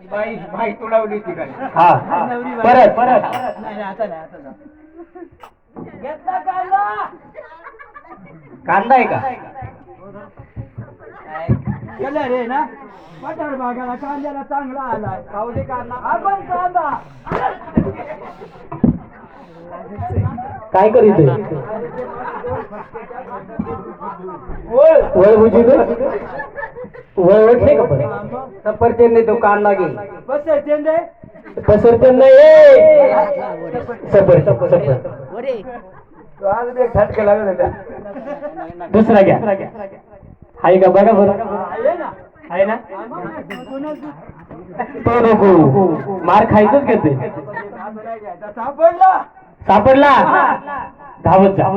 बाई बाई तुडवली ती काय हा परत परत. नाही नाही, आता नाही. आता. घेतला कांदा? कांदा आहे का? गेलं रे ना? पठार भागाला कांद्याला चांगला आलाय. पावले कांदा. आपण कांदा. काय करीत वळ. बुजी वळ वटले का पण? सफरचंद तो कांदा घे बस चेंडे. सफरचंद नाही सफर सफर. आज बी एक झटके होत्या दुसरा घ्या. आहे का बघा बरं. आहे ना. आहे ना. तो नको. मार खायचंच घेते सापडला. सापडला? धावत जा.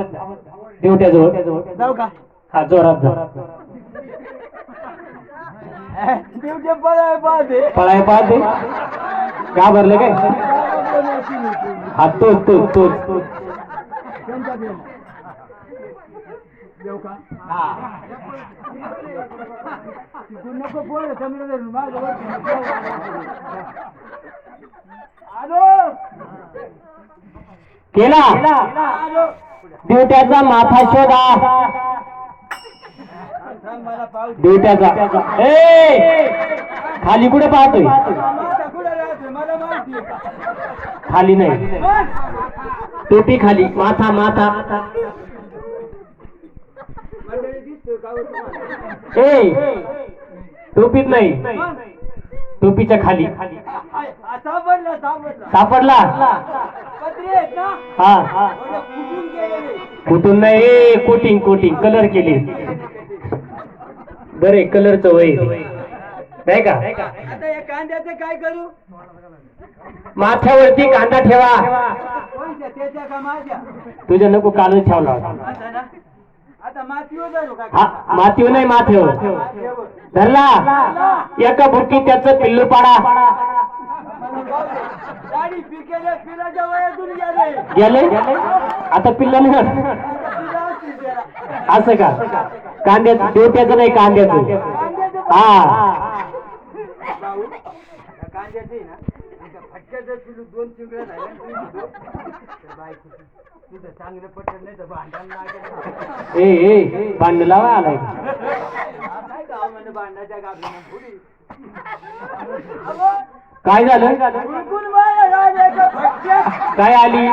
देवट्याजवळ. जाऊ का? हा जोरात जा. दिवटे पळाय पाहते पळाय पाहते घाबरले काय? हा तोच तोच तोच. तोच त्यांचा देव देऊ का तू नको बोल समीर धरून माझ्या आलो केला. देवट्याचा माथा शोधा. देवट्याचा ए! खाली कुठे पाहतोय? खाली नाही. टोपी खाली. माथा माथा. ए! टोपीत नाही. टोपीच्या खाली. सापडला. सापडला हा. कुठून नाही? ए, कोटिंग कोटिंग. कलर केली. बरे कलरचं वय नाही का? आता या कांद्याचं काय करू? माथ्यावरती कांदा ठेवा. कोणत्या? त्याच्या का माझ्या? तुझ्या नको कालच ठेवला होता आता ना? आता मातीवर धरू का? हा मातीव नाही मातीवर. धरला? एका भुकी त्याचं पिल्लू पाडा. गाडी पिकेल्या पिलाच्या वयातून गेले. गेले? आता पिल्ला त्याला. असं का? कांद्याचं देवट्याचं नाही कांद्याचं. हा. ए ए भांड लावा आलाय. काय झालं? काय आली?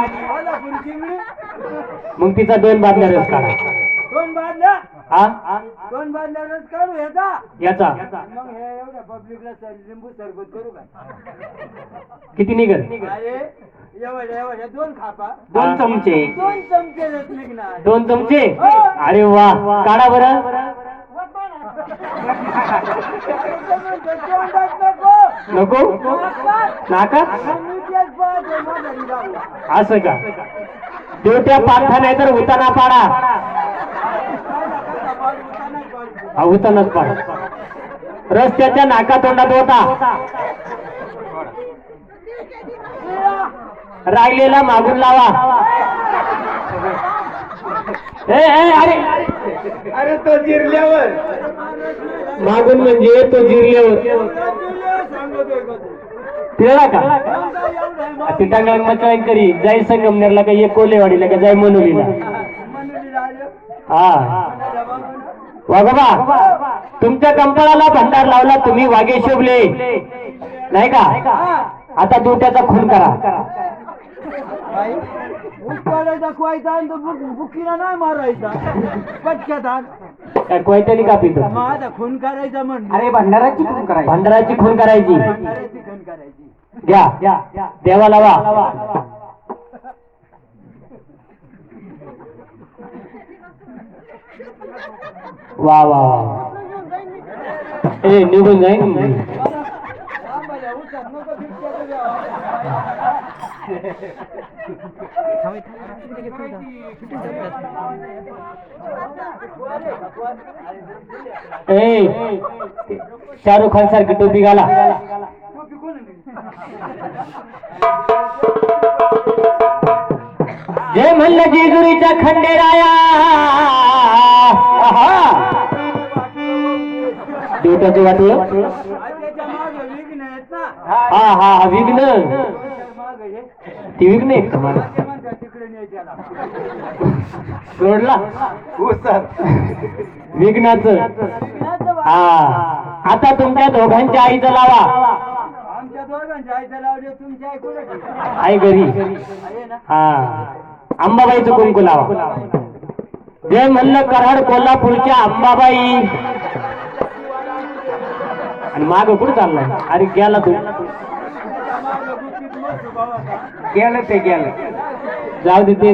मग तिचा दोन बादल्या रस काढा हा? दोन काढू ह्याचा याचा. मग हे एवढ्या पब्लिकला सर लिंबू सरबत करू का? किती निघल? अरे एवढ्या एवढ्या दोन खापा. दोन चमचे. दोन चमचे रस निघणार. दोन चमचे? अरे वा. काढा बरं. नको? नको? नाकात. नाका मी तेच पाहते म्हातारी बाबू. असं का? देवट्या पाठा नाही तर उताना पाडा. नाही पाडू. रस्त्याच्या नाका तोंडात होता राहिलेला मागून लावा ए ए, अरे अरे तो जिरल्यावर मागून म्हणजे तो जिरल्यावर सांगतोय का तू? पिळला का एवढा एवढा आहे मग. पिटांगण मचाई करी जाय संगमनेरला का ये कोलेवाडीला का जाय मनोलीला. हा. वाघोबा तुमच्या कंपळाला भंडार लावला तुम्ही वागे शोभले. नाही का? आता दुट्याचा खून करा. बाई, ऊस तोडायचा खुवायचा आणि तो बुक- बुकीला नाही मारायचा. पटक्यात आण. काय कोयत्यानी कापी तो मग आता खून करायचा म्हणलं. अरे भंडाराची खून करायची. भंडाराची खून करायची. करायची खून करायची. घ्या. देवा लावा वा वा वा. ए निघून जाईन ए शाहरुख खान सारखी टोपी घाला. जय म्हणलं जेजुरीचा खंडेराया. ड्युटाचं वाटलं? हा हा हा विघ्न. ती विघ्न आहे का मला ते म्हणतात तिकडे न्यायच्याला रोडला हो सर विघ्नाचं. हा. आता तुमच्या दोघांच्या आईचं लावा. आई घरी. हा. अंबाबाईचं कुंकू लावा. जे म्हणलं कराड कोल्हापूरच्या अंबाबाई. आणि माग कुठं चाललाय? अरे गेला तू. गेलं ते गेलं. जाऊ दे ते